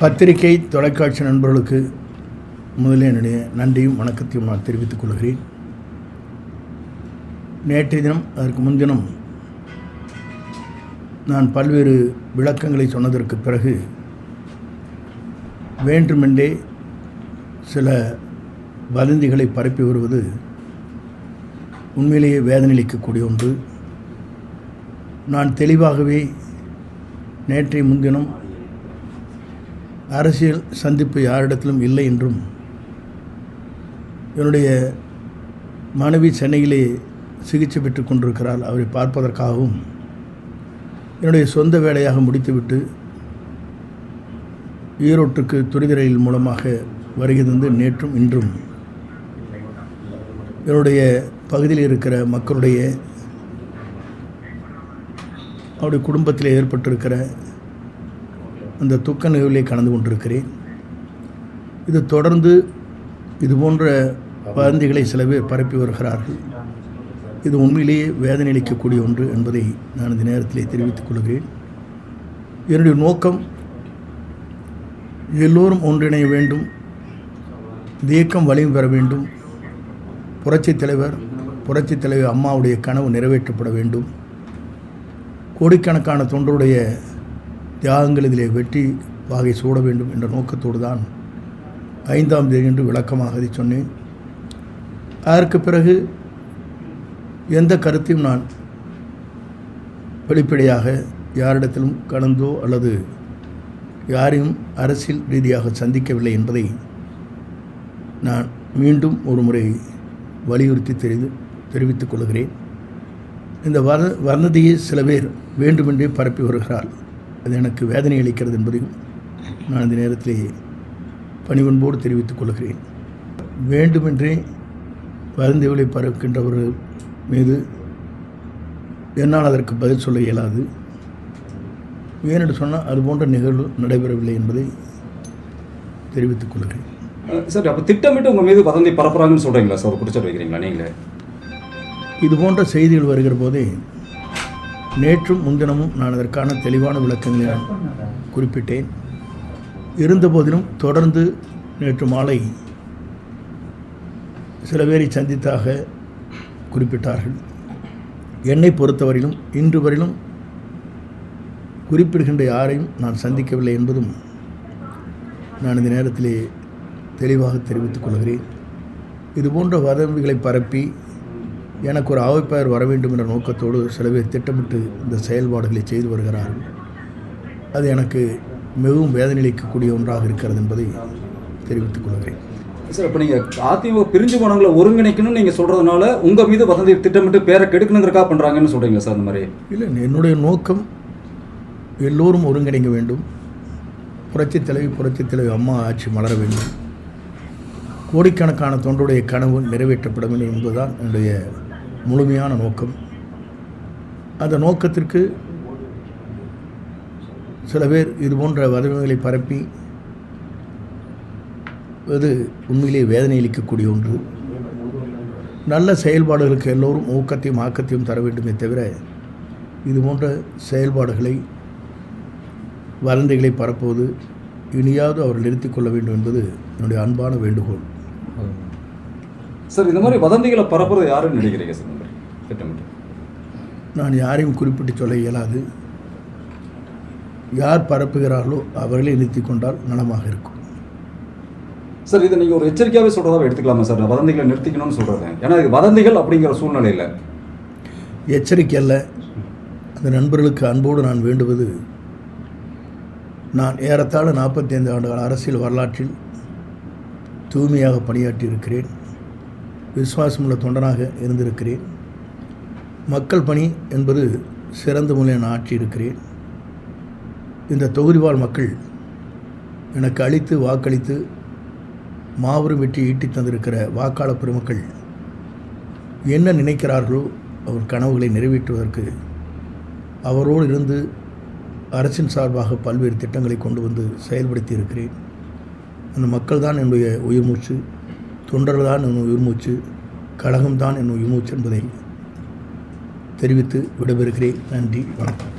பத்திரிகை தொலைக்காட்சி நண்பர்களுக்கு முதலில் என்னுடைய நன்றியும் வணக்கத்தையும் நான் தெரிவித்துக் கொள்கிறேன். நேற்றைய தினம் அதற்கு முன்தினம் நான் பல்வேறு விளக்கங்களை சொன்னதற்கு பிறகு வேண்டுமென்றே சில வதந்திகளை பரப்பி வருவது உண்மையிலேயே வேதனையளிக்கக்கூடிய ஒன்று. நான் தெளிவாகவே நேற்றைய முன்தினம் அரசியல் சந்திப்பு யாரிடத்திலும் இல்லை என்றும் என்னுடைய மனைவி சென்னையிலே சிகிச்சை பெற்று கொண்டிருக்கிறாள். அவரை பார்ப்பதற்காகவும் என்னுடைய சொந்த வேலையாக முடித்துவிட்டு ஈரோட்டுக்கு துரித ரயில் மூலமாக வருகிறது நேற்றும் இன்றும் என்னுடைய பகுதியில் இருக்கிற மக்களுடைய அவருடைய குடும்பத்தில் ஏற்பட்டிருக்கிற அந்த துக்க நிகழ்விலே கலந்து கொண்டிருக்கிறேன். இது தொடர்ந்து இது போன்ற வதந்திகளை சில பேர் பரப்பி வருகிறார்கள். இது உண்மையிலேயே வேதனை அளிக்கக்கூடிய ஒன்று என்பதை நான் இந்த நேரத்திலே தெரிவித்துக் கொள்கிறேன். என்னுடைய நோக்கம் எல்லோரும் ஒன்றிணைய வேண்டும். இயக்கம் வலிமை பெற வேண்டும். புரட்சித் தலைவர் புரட்சித் தலைவர் அம்மாவுடைய கனவு நிறைவேற்றப்பட வேண்டும். கோடிக்கணக்கான தொண்டருடைய தியாகங்கள் இதிலே வெற்றி வாகை சூட வேண்டும் என்ற நோக்கத்தோடு தான் ஐந்தாம் தேதி என்று விளக்கமாக அதை சொன்னேன். அதற்கு பிறகு எந்த கருத்தையும் நான் வெளிப்படையாக யாரிடத்திலும் கலந்தோ அல்லது யாரையும் அரசியல் ரீதியாக சந்திக்கவில்லை என்பதை நான் மீண்டும் ஒரு முறை வலியுறுத்தி தெரிந்து தெரிவித்துக் கொள்கிறேன். இந்த வர வர்ணதியை சில பேர் வேண்டுமென்றே பரப்பி வருகிறார் அது எனக்கு வேதனை அளிக்கிறது என்பதையும் நான் இந்த நேரத்திலே பணிவன்போடு தெரிவித்துக் கொள்கிறேன். வேண்டுமென்றே வருந்தவிலை பறக்கின்றவர்கள் மீது என்னால் அதற்கு பதில் சொல்ல இயலாது. ஏனென்று சொன்னால் அது போன்ற நிகழ்வு நடைபெறவில்லை என்பதை தெரிவித்துக் கொள்கிறேன். சார் அப்போ திட்டமிட்டு உங்கள் மீது வதந்தி பரப்புறாங்கன்னு சொல்கிறீங்களா சார்? ஒரு குற்றச்சாட்டு வைக்கிறீங்களா நீங்களே? இது போன்ற செய்திகள் வருகிற போதே நேற்றும் முன்தினமும் நான் அதற்கான தெளிவான விளக்கங்களை நான் குறிப்பிட்டேன். இருந்தபோதிலும் தொடர்ந்து நேற்று மாலை சில பேரை சந்தித்தாக குறிப்பிட்டார்கள். என்னை பொறுத்தவரையிலும் இன்று வரையிலும் குறிப்பிடுகின்ற யாரையும் நான் சந்திக்கவில்லை என்பதும் நான் இந்த நேரத்திலே தெளிவாக தெரிவித்துக் கொள்கிறேன். இதுபோன்ற வதந்திகளை பரப்பி எனக்கு ஒரு அவைப்பெயர் வர வேண்டும் என்ற நோக்கத்தோடு சில பேர் திட்டமிட்டு இந்த செயல்பாடுகளை செய்து வருகிறார்கள் அது எனக்கு மிகவும் வேதனை அளிக்கக்கூடிய ஒன்றாக இருக்கிறது என்பதை தெரிவித்துக் கொள்கிறேன். சார் இப்போ நீங்கள் அதிமுக பிரிஞ்சு போனவங்களை ஒருங்கிணைக்கணும்னு நீங்கள் சொல்கிறதுனால உங்கள் மீது வதந்தி திட்டமிட்டு பேரை கெடுக்கணுங்கிறக்கா பண்ணுறாங்கன்னு சொல்கிறீங்களா சார் இந்த மாதிரி? இல்லை என்னுடைய நோக்கம் எல்லோரும் ஒருங்கிணைக்க வேண்டும். புரட்சித் தலைவி புரட்சித் தலைவி அம்மா ஆட்சி மலர வேண்டும். கோடிக்கணக்கான தொண்டருடைய கனவு நிறைவேற்றப்பட வேண்டும் என்பதுதான் என்னுடைய முழுமையான நோக்கம். அந்த நோக்கத்திற்கு சில பேர் இது போன்ற வதவிகளை பரப்பி அது உண்மையிலே வேதனை அளிக்கக்கூடிய ஒன்று. நல்ல செயல்பாடுகளுக்கு எல்லோரும் ஊக்கத்தையும் ஆக்கத்தையும் தர வேண்டுமே தவிர இது போன்ற செயல்பாடுகளை வதந்திகளை பரப்புவது இனியாவது அவர் நிறுத்திக் கொள்ள வேண்டும் என்பது என்னுடைய அன்பான வேண்டுகோள். சார் இந்த மாதிரி வதந்திகளை பரப்புறது யாருன்னு நினைக்கிறீங்க சார் திட்டமிட்டு நான் யாரையும் குறிப்பிட்டு சொல்ல இயலாது. யார் பரப்புகிறார்களோ அவர்களே நிறுத்தி கொண்டால் நலமாக இருக்கும். சார் இதை நீங்கள் ஒரு எச்சரிக்கையாகவே சொல்கிறதா எடுத்துக்கலாமா சார்? நான் வதந்திகளை நிறுத்திக்கணும்னு சொல்கிறது ஏன்னா இது வதந்திகள் அப்படிங்கிற சூழ்நிலையில். எச்சரிக்கை அல்ல. அந்த நண்பர்களுக்கு அன்போடு நான் வேண்டுவது நான் ஏறத்தாழ நாற்பத்தி ஐந்து ஆண்டுகள் அரசியல் வரலாற்றில் தூய்மையாக பணியாற்றியிருக்கிறேன். விசுவாசமுள்ள தொண்டனாக இருந்திருக்கிறேன். மக்கள் பணி என்பது சிறந்த முறையில் நான் ஆற்றியிருக்கிறேன் இந்த தொகுதிவாழ் மக்கள் எனக்கு அளித்து வாக்களித்து மாபெரும் வெற்றி ஈட்டி தந்திருக்கிற வாக்காளர் பெருமக்கள் என்ன நினைக்கிறார்களோ அவர் கனவுகளை நிறைவேற்றுவதற்கு அவரோடு இருந்து அரசின் சார்பாக பல்வேறு திட்டங்களை கொண்டு வந்து செயல்படுத்தி இருக்கிறேன். அந்த மக்கள் தான் என்னுடைய உயிர் தொண்டர்தான் தான் என் உயிர்மூச்சு கழகம்தான் என் உயிர்மூச்சு என்பதை தெரிவித்து விடைபெறுகிறேன். நன்றி வணக்கம்.